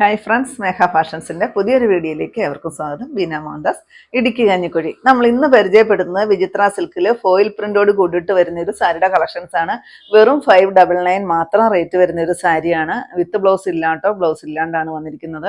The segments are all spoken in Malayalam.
ഹായ് ഫ്രണ്ട്സ് മേഘ ഫാഷൻസിന്റെ പുതിയൊരു വീഡിയോയിലേക്ക് എവർക്കും സ്വാഗതം. ബീന മോഹൻദാസ് ഇടുക്കി കഞ്ഞിക്കുഴി. നമ്മൾ ഇന്ന് പരിചയപ്പെടുന്നത് വിചിത്ര സിൽക്കിൽ ഫോയിൽ പ്രിന്റോട് കൂടിയിട്ട് വരുന്ന ഒരു സാരിയുടെ കളക്ഷൻസ് ആണ്. വെറും ഫൈവ് ഡബിൾ നയൻ മാത്രം റേറ്റ് വരുന്ന ഒരു സാരിയാണ്. വിത്ത് ബ്ലൗസ് ഇല്ലാട്ടോ ബ്ലൗസ് ഇല്ലാണ്ടാണ് വന്നിരിക്കുന്നത്.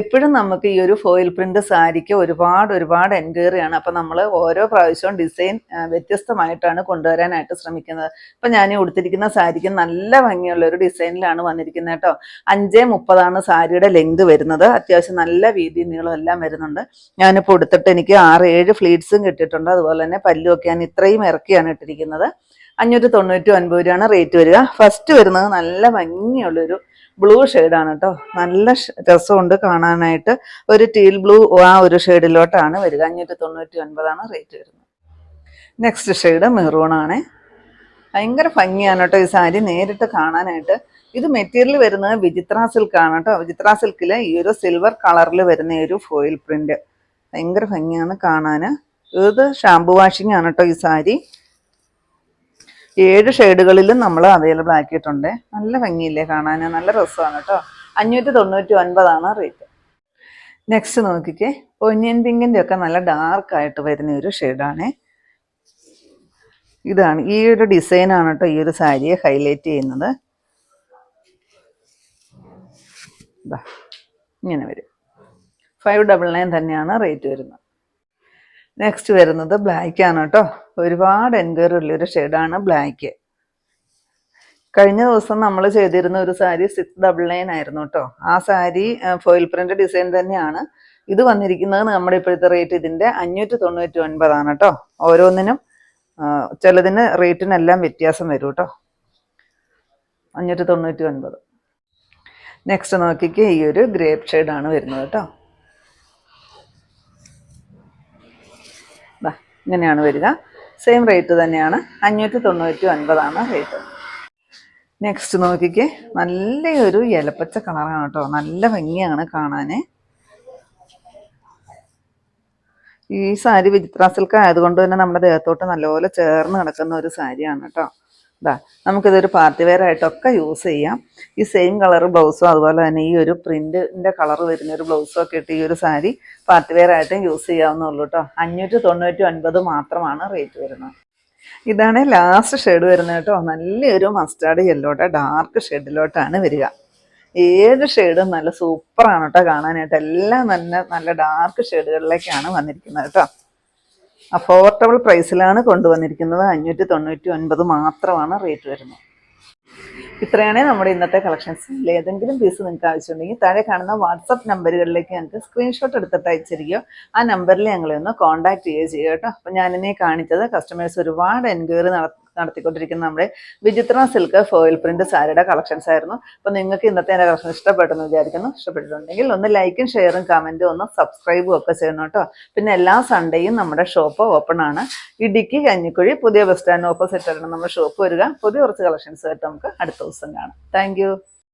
എപ്പോഴും നമുക്ക് ഈ ഒരു ഫോയിൽ പ്രിന്റ് സാരിക്ക് ഒരുപാട് ഒരുപാട് എൻക്വയറി ആണ്. അപ്പം നമ്മൾ ഓരോ പ്രാവശ്യവും ഡിസൈൻ വ്യത്യസ്തമായിട്ടാണ് കൊണ്ടുവരാനായിട്ട് ശ്രമിക്കുന്നത്. അപ്പം ഞാൻ ഉടുത്തിരിക്കുന്ന സാരിക്ക് നല്ല ഭംഗിയുള്ള ഒരു ഡിസൈനിലാണ് വന്നിരിക്കുന്നത് കേട്ടോ. അഞ്ച് മുപ്പതാണ് സാരിയുടെ ലെങ്ത് വരുന്നത്. അത്യാവശ്യം നല്ല വീതി നീളം എല്ലാം വരുന്നുണ്ട്. ഞാനിപ്പോൾ എടുത്തിട്ട് എനിക്ക് ആറ് ഏഴ് ഫ്ലീറ്റ്സും കിട്ടിയിട്ടുണ്ട്. അതുപോലെ തന്നെ പല്ലുമൊക്കെ ഞാൻ ഇത്രയും ഇറക്കിയാണ് ഇട്ടിരിക്കുന്നത്. അഞ്ഞൂറ്റി തൊണ്ണൂറ്റി ഒൻപത് രൂപയാണ് റേറ്റ് വരിക. ഫസ്റ്റ് വരുന്നത് നല്ല ഭംഗിയുള്ളൊരു ബ്ലൂ ഷെയ്ഡാണ് കേട്ടോ. നല്ല രസമുണ്ട് കാണാനായിട്ട്. ഒരു ടീൽ ബ്ലൂ ആ ഒരു ഷെയ്ഡിലോട്ടാണ് വരിക. അഞ്ഞൂറ്റി തൊണ്ണൂറ്റി ഒൻപതാണ് റേറ്റ് വരുന്നത്. നെക്സ്റ്റ് ഷെയ്ഡ് മെറൂൺ ആണ്. ഭയങ്കര ഭംഗിയാണ് കേട്ടോ ഈ സാരി. നേരിട്ട് കാണാനായിട്ട് ഇത് മെറ്റീരിയൽ വരുന്നത് വിചിത്ര സിൽക്ക് ആണ് കേട്ടോ. വിചിത്ര സിൽക്കിൽ ഈ ഒരു സിൽവർ കളറിൽ വരുന്ന ഒരു ഫോയിൽ പ്രിന്റ് ഭയങ്കര ഭംഗിയാണ് കാണാൻ ഇത് ഷാംപൂ വാഷിംഗ് ആണ് കേട്ടോ ഈ സാരി. ഏഴ് ഷെയ്ഡുകളിലും നമ്മൾ അവൈലബിൾ ആക്കിയിട്ടുണ്ട്. നല്ല ഭംഗിയില്ലേ കാണാൻ നല്ല രസമാണ് കേട്ടോ. അഞ്ഞൂറ്റി തൊണ്ണൂറ്റി ഒൻപതാണ് റേറ്റ് നെക്സ്റ്റ് നോക്കിക്കേ ഒനിയൻ പിങ്കിന്റെ ഒക്കെ നല്ല ഡാർക്ക് ആയിട്ട് വരുന്ന ഒരു ഷെയ്ഡാണേ. ഇതാണ് ഈ ഒരു ഡിസൈനാണ് കേട്ടോ ഈ ഒരു സാരിയെ ഹൈലൈറ്റ് ചെയ്യുന്നത്. ദാ, ഇങ്ങനെ വരും. ഫൈവ് ഡബിൾ നയൻ തന്നെയാണ് റേറ്റ് വരുന്നത്. നെക്സ്റ്റ് വരുന്നത് ബ്ലാക്ക് ആണ് കേട്ടോ. ഒരുപാട് എൻക്വയറി ഉള്ളൊരു ഷെയ്ഡാണ് ബ്ലാക്ക് കഴിഞ്ഞ ദിവസം നമ്മൾ ചെയ്തിരുന്ന ഒരു സാരി സിക്സ് ഡബിൾ നയൻ ആയിരുന്നു കേട്ടോ. ആ സാരി ഫോയിൽ പ്രിന്റ് ഡിസൈൻ തന്നെയാണ്. ഇത് വന്നിരിക്കുന്നത് നമ്മുടെ ഇപ്പോഴത്തെ റേറ്റ് ഇതിന്റെ അഞ്ഞൂറ്റി തൊണ്ണൂറ്റി ഒൻപതാണ് കേട്ടോ. ഓരോന്നിനും ചിലതിന് റേറ്റിനെല്ലാം വ്യത്യാസം വരും കേട്ടോ. അഞ്ഞൂറ്റി തൊണ്ണൂറ്റി ഒൻപത്. നെക്സ്റ്റ് നോക്കിക്കേ ഈ ഒരു ഗ്രേപ്പ് ഷെയ്ഡാണ് വരുന്നത് കേട്ടോ ഇങ്ങനെയാണ് വരിക. സെയിം റേറ്റ് തന്നെയാണ്. അഞ്ഞൂറ്റി തൊണ്ണൂറ്റി ഒൻപതാണ് റേറ്റ് നെക്സ്റ്റ് നോക്കിക്കേ നല്ലൊരു ഇലപ്പച്ച കളറാണ് കേട്ടോ നല്ല ഭംഗിയാണ് കാണാനേ. ഈ സാരി വിചിത്ര സിൽക്ക് ആയതുകൊണ്ട് തന്നെ നമ്മുടെ ദേഹത്തോട്ട് നല്ലപോലെ ചേർന്ന് കിടക്കുന്ന ഒരു സാരിയാണ് കേട്ടോ ഇതാ നമുക്കിതൊരു പാർട്ടി വെയർ ആയിട്ടൊക്കെ യൂസ് ചെയ്യാം. ഈ സെയിം കളർ ബ്ലൗസും അതുപോലെ തന്നെ ഈ ഒരു പ്രിന്റിന്റെ കളർ വരുന്ന ഒരു ബ്ലൗസും ഒക്കെ ഇട്ട് ഈ ഒരു സാരി പാർട്ടി വെയർ ആയിട്ടും യൂസ് ചെയ്യാവുന്നുള്ളൂ കേട്ടോ അഞ്ഞൂറ്റി തൊണ്ണൂറ്റി ഒൻപത് മാത്രമാണ് റേറ്റ് വരുന്നത്. ഇതാണ് ലാസ്റ്റ് ഷെയ്ഡ് വരുന്നത് കേട്ടോ നല്ലൊരു മസ്റ്റാർഡ് യെല്ലോട്ടെ ഡാർക്ക് ഷെഡിലോട്ടാണ് വരിക. ഏത് ഷെയ്ഡും നല്ല സൂപ്പറാണ് കേട്ടോ കാണാനായിട്ട്. എല്ലാം നല്ല നല്ല ഡാർക്ക് ഷെയ്ഡുകളിലേക്കാണ് വന്നിരിക്കുന്നത് കേട്ടോ അഫോർഡബിൾ പ്രൈസിലാണ് കൊണ്ടുവന്നിരിക്കുന്നത്. അഞ്ഞൂറ്റി തൊണ്ണൂറ്റി ഒൻപത് മാത്രമാണ് റേറ്റ് വരുന്നത്. ഇത്രയാണ് നമ്മുടെ ഇന്നത്തെ കളക്ഷൻസ് ഏതെങ്കിലും പീസ് നിങ്ങൾക്ക് ആവശ്യമുണ്ടെങ്കിൽ താഴെ കാണുന്ന വാട്സപ്പ് നമ്പറുകളിലേക്ക് ഞങ്ങൾക്ക് സ്ക്രീൻഷോട്ട് എടുത്തിട്ട് അയച്ചിരിക്കുകയോ ആ നമ്പറിൽ ഞങ്ങളെ ഒന്ന് കോൺടാക്ട് ചെയ്യുകയോ ചെയ്യുക കേട്ടോ. അപ്പം ഞാനിനെ കാണിച്ചത് കസ്റ്റമേഴ്സ് ഒരുപാട് എൻക്വയറി നടത്തിക്കൊണ്ടിരിക്കുന്ന നമ്മുടെ വിചിത്ര സിൽക്ക് ഫോയിൽ പ്രിന്റ് സാരിയുടെ കളക്ഷൻസ് ആയിരുന്നു. അപ്പം നിങ്ങൾക്ക് ഇന്നത്തെ എന്റെ കളക്ഷൻ ഇഷ്ടപ്പെട്ടെന്ന് വിചാരിക്കുന്നു. ഇഷ്ടപ്പെട്ടിട്ടുണ്ടെങ്കിൽ ഒന്ന് ലൈക്കും ഷെയറും കമന്റും ഒന്ന് സബ്സ്ക്രൈബും ഒക്കെ ചെയ്യണം കേട്ടോ. പിന്നെ എല്ലാ സൺഡേയും നമ്മുടെ ഷോപ്പ് ഓപ്പൺ ആണ്. ഇടുക്കി കഞ്ഞിക്കുഴി പുതിയ ബസ് സ്റ്റാൻഡ് ഓപ്പോസിറ്റ് ആണ് നമ്മുടെ ഷോപ്പ് വരിക. പുതിയ കുറച്ച് കളക്ഷൻസ് ആയിട്ട് നമുക്ക് അടുത്ത ദിവസം കാണാം. താങ്ക്